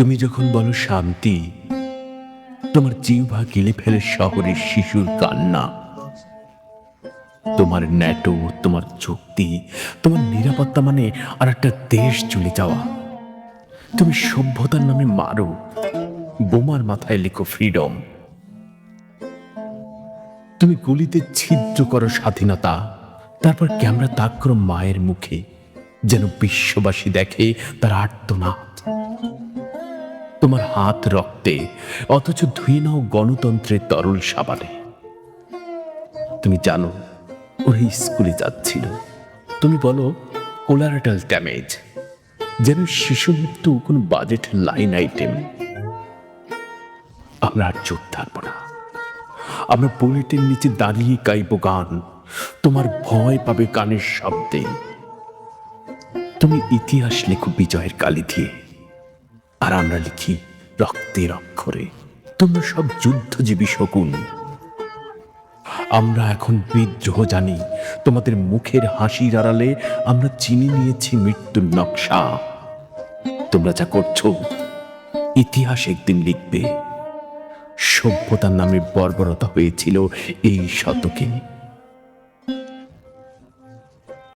যখন বলো শান্তি, তোমার জিহ্বা গিলে ফেলে শহরের শিশুর কান্না। তোমার ন্যাটো, তোমার চুক্তি তোমার নিরাপত্তা মানে আর একটা দেশ চলে যাওয়া। তুমি সভ্যতার নামে মারো, বোমার মাথায় লেখো ফ্রিডম তুমি গলিতে ছিদ্র করো স্বাধীনতা, তারপর ক্যামেরা তাক করো মায়ের মুখে, যেন বিশ্ববাসী দেখে তার আর্তনাদ। তোমার হাত রক্তে, অথচ ধুয়ে নাও গণতন্ত্রের তরল সাবানে। তুমি জানো ওরা স্কুলে যাচ্ছিল। তুমি বলো, কোলারেটাল ড্যামেজ, যেন শিশু মৃত্যু কোনো বাজেট লাইন আইটেম। আমরা আর চোখ থাকব না। আমরা বুলেটের নিচে দাঁড়িয়ে গাইব গান। তোমার ভয় পাবে কানের শব্দে। তুমি ইতিহাস লেখো বিজয়ের কালি দিয়ে। আর আমরা লিখি রক্তের অক্ষরে। তোমরা সব যুদ্ধজীবী শকুন। আমরা এখন বিদ্রোহ জানি। তোমাদের মুখের হাসির আড়ালে আমরা চিনি নিয়েছি মৃত্যুর নকশা। তোমরা যা করছ, ইতিহাস একদিন লিখবে। সভ্যতার নামে বর্বরতা হয়েছিল এই শতকে।